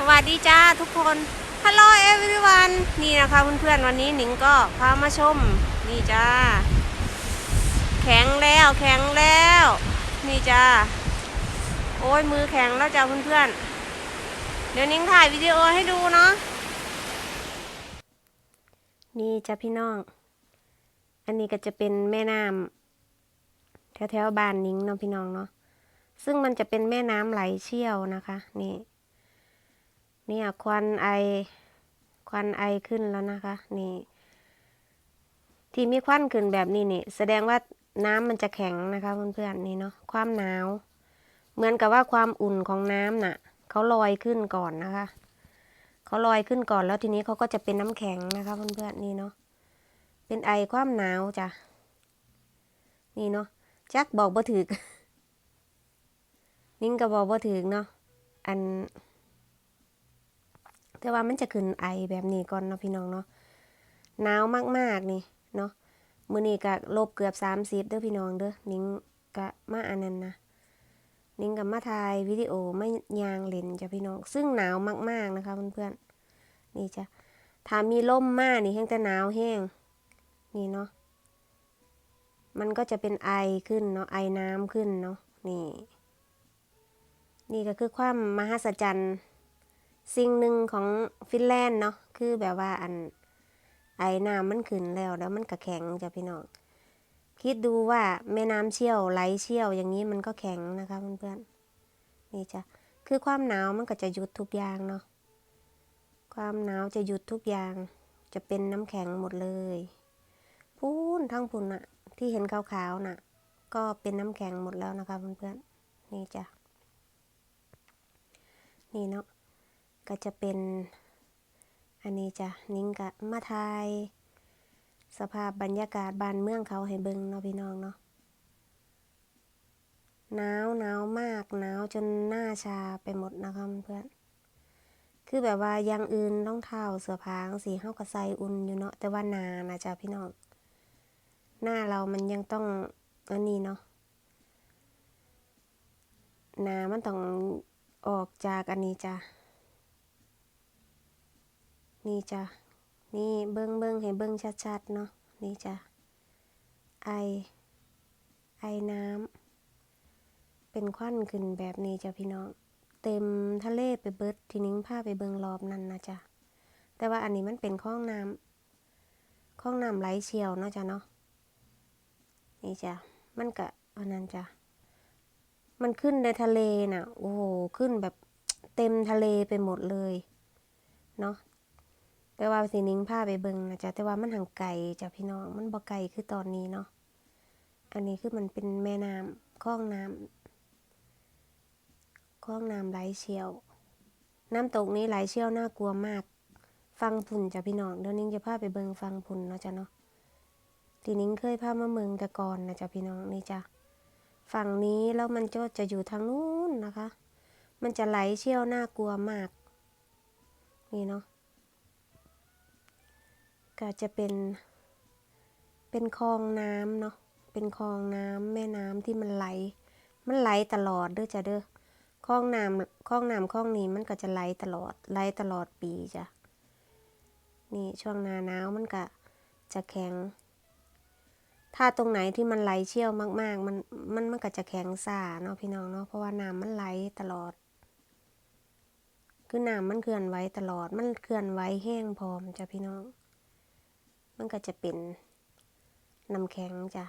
สวัสดีจ้าทุกคนฮัลโหลเอเวอร์วันนี่นะคะเพื่อนๆวันนี้หนิงก็พามาชม นี่จ้า แข็งแล้วแข็งแล้ว นี่จ้า โอ้ยมือแข็งแล้วจ้าเพื่อนๆ เดี๋ยวนิ้งถ่ายวิดีโอให้ดูเนาะนี่จ้าพี่น้อง อันนี้ก็จะเป็นแม่น้ำแถวๆบ้านนิ้งเนาะพี่น้องเนาะซึ่งมันจะเป็นแม่น้ำไหลเชี่ยวนะคะ นี่ เนี่ยควันไอควันไอขึ้นแล้วนะคะ นี่ ที่มีควันขึ้นแบบนี้นี่ แสดงว่าน้ำมันจะแข็งนะคะเพื่อนๆนี่เนาะความหนาว เหมือนกับว่าความอุ่นของน้ำน่ะเขาลอยขึ้นก่อนนะคะเขาลอยขึ้นก่อนแล้วทีนี้เขาก็จะเป็นน้ำแข็งนะคะเพื่อนๆนี่เนาะเป็นไอความหนาวจ้ะนี่เนาะจักบอกบ่ถึก นิ่งก็บอกบ่ถึกเนาะอัน แต่ว่ามันจะขึ้นไอแบบนี้ก่อนเนาะพี่น้องเนาะหนาวมากๆนี่เนาะมื้อนี้ก็ลบเกือบ30เด้อพี่น้องเด้อนิ้งก็มาอันนั้นนะนิ้งก็มาถ่ายวิดีโอไม่ยางเล่นจ้ะพี่น้อง ซึ่งหนาวมากๆนะคะเพื่อนๆนี่จ้ะถ้ามีลมมากนี่แห้งแต่หนาวแห้งนี่เนาะมันก็จะเป็นไอขึ้นเนาะไอน้ำขึ้นเนาะนี่ นี่ก็คือความมหัศจรรย์ สิ่งหนึ่งของฟินแลนด์เนาะคือแบบว่าอันไอ้น้ำมันขึ้นแล้วแล้วมันก็แข็งจ้ะพี่น้องคิดดูว่าแม่น้ำเชี่ยวไหลเชี่ยวอย่างนี้มันก็แข็งนะคะเพื่อนๆนี่จ้ะคือความหนาวมันก็จะหยุดทุกอย่างเนาะความหนาวจะหยุดทุกอย่าง จะเป็นน้ำแข็งหมดเลยพูนทั้งพูนอะที่เห็นขาวๆน่ะ ก็เป็นน้ำแข็งหมดแล้วนะคะเพื่อนๆนี่จ้ะนี่เนาะ ก็จะเป็นอันนี้จ้ะนิ้งกะมาทายสภาพบรรยากาศบ้านเมืองเขาให้เบิ่งเนาะพี่น้องเนาะหนาวหนาวมากหนาวจนหน้าชาไปหมดนะคะเพื่อนคือแบบว่าย่างอื่นรองเท้าเสื้อผ้าสีเฮาก็ใส่อุ่นอยู่เนาะแต่ว่านานะจ้ะพี่น้องหน้าเรามันยังต้องอันนี้เนาะนามันต้องออกจากอันนี้จ้ะ นี่จ้ะ นี่เบิ้งเบิ้งให้เบิ้งชัดๆเนาะ นี่จ้ะ ไอ ไอน้ำ เป็นควันขึ้นแบบนี้จ้ะพี่น้อง เต็มทะเลไปเบิดทีนิ้งผ้าไปเบิ้งรอบนั่นนะจ้ะ แต่ว่าอันนี้มันเป็นคลองน้ำคลองน้ำไหลเชี่ยวเนาะจ้ะเนาะ นี่จ้ะ มันกะอันนั้นจ้ะ มันขึ้นในทะเลน่ะ โอ้โห ขึ้นแบบเต็มทะเลไปหมดเลย เนาะ แต่ว่าสีนิ้งผ้าไปเบิงนะจ๊ะแต่ว่ามันห่างไกลจ้ะพี่น้องมันบ่ไกลคือตอนนี้เนาะอันนี้คือมันเป็นแม่น้ำคลองน้ำคลองน้ำไหลเชี่ยว น้ำตกนี้ไหลเชี่ยวน่ากลัวมาก ฟังพุ่นจ้ะพี่น้องเดี๋ยวนิ้งจะพาไปเบิงฟังพุ่นเนาะจ้ะเนาะทีนิ้งเคยพามาเมืองแต่ก่อนนะจ๊ะพี่น้องนี่จ้ะฝั่งนี้แล้วมันก็จะอยู่ทางนู้นนะคะ มันจะไหลเชี่ยวน่ากลัวมาก นี่เนาะ ก็จะเป็น เป็นคลองน้ำเนาะ เป็นคลองน้ำแม่น้ำที่มันไหล มันไหลตลอดเด้อจ้ะเด้อคลองน้ำคลองน้ำคลองนี้มันก็จะไหลตลอด ไหลตลอดปีจ้ะ นี่ช่วงหนาหนาวมันก็จะแข็ง ถ้าตรงไหนที่มันไหลเชี่ยวมาก ๆ มัน มันมันก็จะแข็งซ่าเนาะพี่น้องเนาะ เพราะว่าน้ำมันไหลตลอด คือน้ำมันเคลื่อนไหวตลอด มันเคลื่อนไหวแห้งพร้อมจ้ะพี่น้อง มันก็จะเป็นน้ำแข็งจ้ะ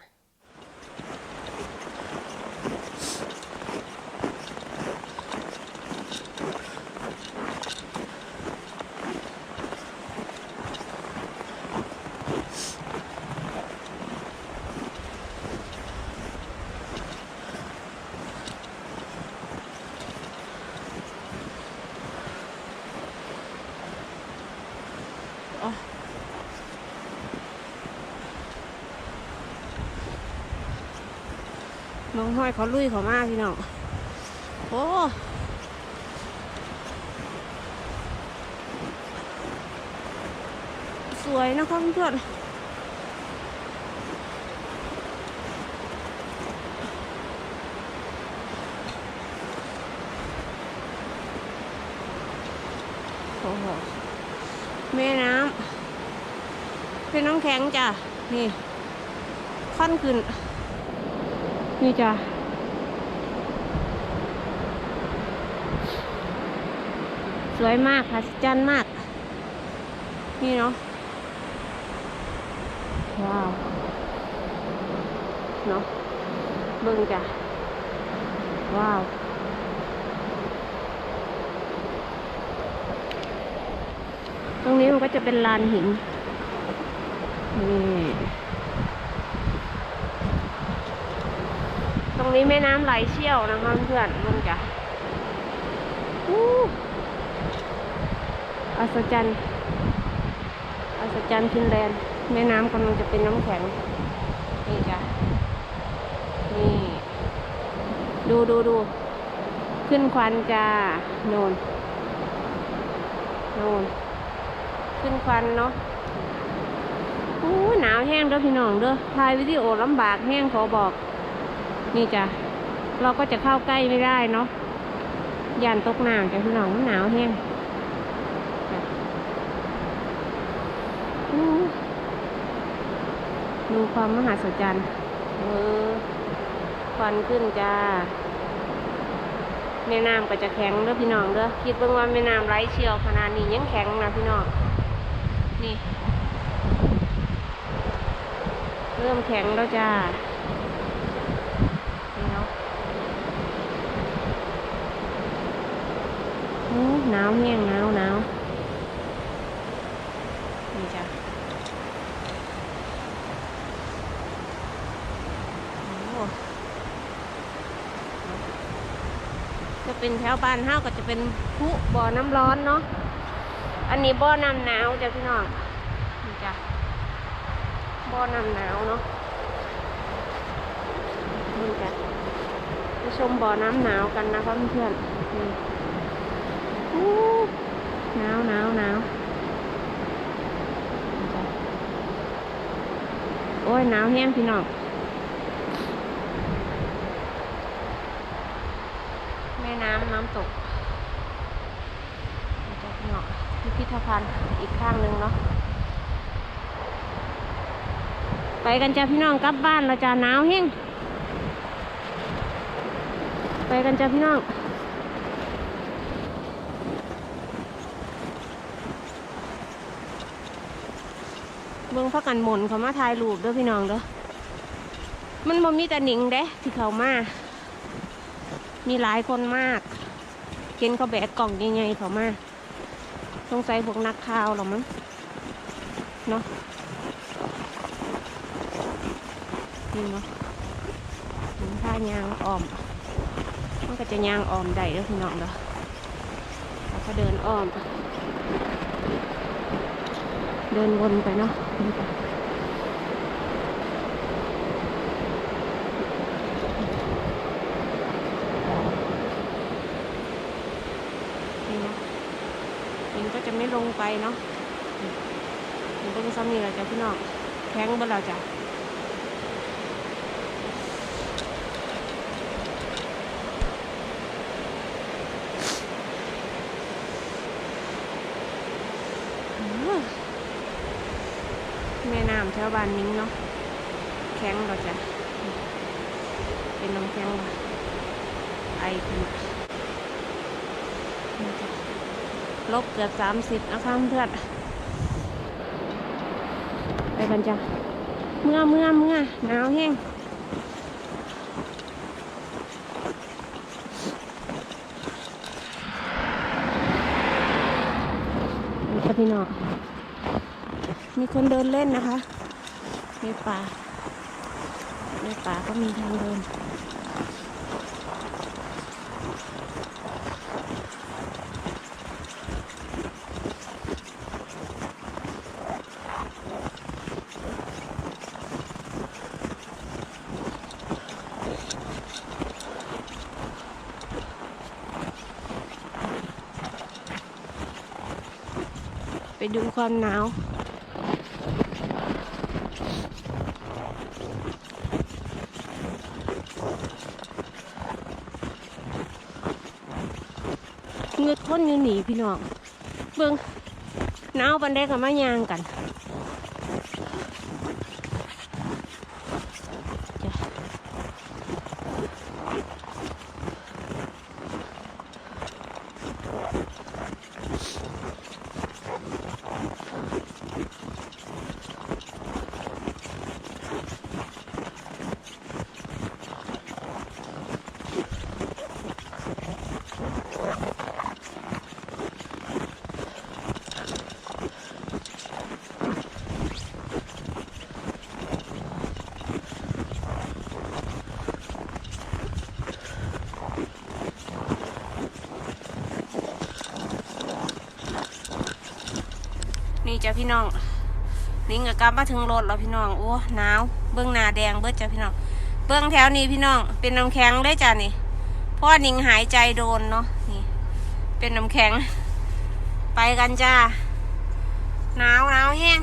น้องห้อยเขาลุยเขามากพี่น้อง โอ้สวยนะครับเพื่อนโอ้โหแม่น้ำเป็นน้ำแข็งจ้ะ นี่ ค่อนขึ้น นี่จ้ะสวยมากค่ะจันมาก นี่เนาะว้าวเนาะเบิ่งจ้ะ ว้าวตรงนี้มันก็จะเป็นลานหินนี่ รงนี้แม่น้ำไหลเชี่ยวนะคะเพื่อนเบิ่งจ้ะอัศจรรย์อัศจรรย์ฟินแลนด์แม่น้ำกำลังจะเป็นน้ำแข็ง นี่จ้ะ นี่ ดูดูดู ขึ้นควันจ้าโนนโนนขึ้นควันเนาะอู้หนาวแห้งเด้อพี่น้องเด้อถ่ายวิดีโอลำบากแห้งขอบอก นี่จ้ะเราก็จะเข้าใกล้ไม่ได้เนาะย่านตกหน้ำจ้ะพี่น้องหนาวแห้งดูความมหัศจรรย์เออควันขึ้นจ้าแม่น้ำก็จะแข็งเด้อพี่น้องเด้อคิดเบิ่งว่าแม่น้ำไหลเชี่ยวขนาดนี้ยังแข็งนะพี่น้องนี่ เริ่มแข็งแล้วจ้า นี่เนาะโอ้ หนาวแห้งหนาวหนาวนี่จ้ะจะเป็นแถวบ้านเฮาก็จะเป็นผู้บ่อน้ำร้อนเนาะอันนี้บ่อน้ำหนาวจ้ะพี่น้องนี่จ้ะบ่อน้ำหนาวเนาะนี่จ้ะไปชมบ่อน้ำหนาวกันนะคะเพื่อนๆ หนาวหนาวหนาวโอ้ยหนาวแห้งพี่น้องแม่น้ำน้ำตกจะพี่น้องพิพิธภัณฑ์อีกข้างหนึ่งเนาะไปกันจ้าพี่น้องกลับบ้านเราจะหนาวแห้งไปกันจ้าพี่น้อง บิ่งพักกันหมุนเขามาถ่ายรูปด้อพี่น้องเด้อมันบ่มีแต่หนิงเด้ที่เขามา มีหลายคนมากเห็นเขาแบกกล่องใหญ่ๆเขามาสงสัยพวกนักข่าวหรอมั้งเนาะนี่เนาะถึงท่ายางอ้อม มันก็จะยางอ้อมได้เด้อพี่น้องเด้อแล้วก็เดินอ้อม เดินวนไปเนาะนี่นะมันก็จะไม่ลงไปเนาะมันก็จะซ้ำนี่แหละจ้ะพี่น้องแข็งเบ่เราจ้ะ แม่น้ำแถวบ้านนิ้งเนาะแข็งเราจะเป็นน้ำแข็งไอขึ้นนี่จ้ะลบเกือบสามสิบนะคะเพื่อนไปกันจ้ะเมื่อเมื่อเมื่อหนาวแห้งนี่ค่ะพี่น้องมีคนเดินเล่นนะคะ ในป่าในป่าก็มีทางเดินไปดูความหนาว เงือดค นอยู่หนีพี่น้อง เบิ่งหนาวปันได้กับมายางกัน นี่จ้ะพี่น้องลิงกับกลับมาถึงรถแล้วพี่น้องโอ้หนาวเบื้องหน้าแดงเบิดจ้ะพี่น้องเบื้องแถวนี้พี่น้องเป็นน้ำแข็งได้จ้ะนี่พ่อนิงหายใจโดนเนาะนี่ เป็นน้ำแข็ง ไปกันจ้าหนาวหนาวแห้ง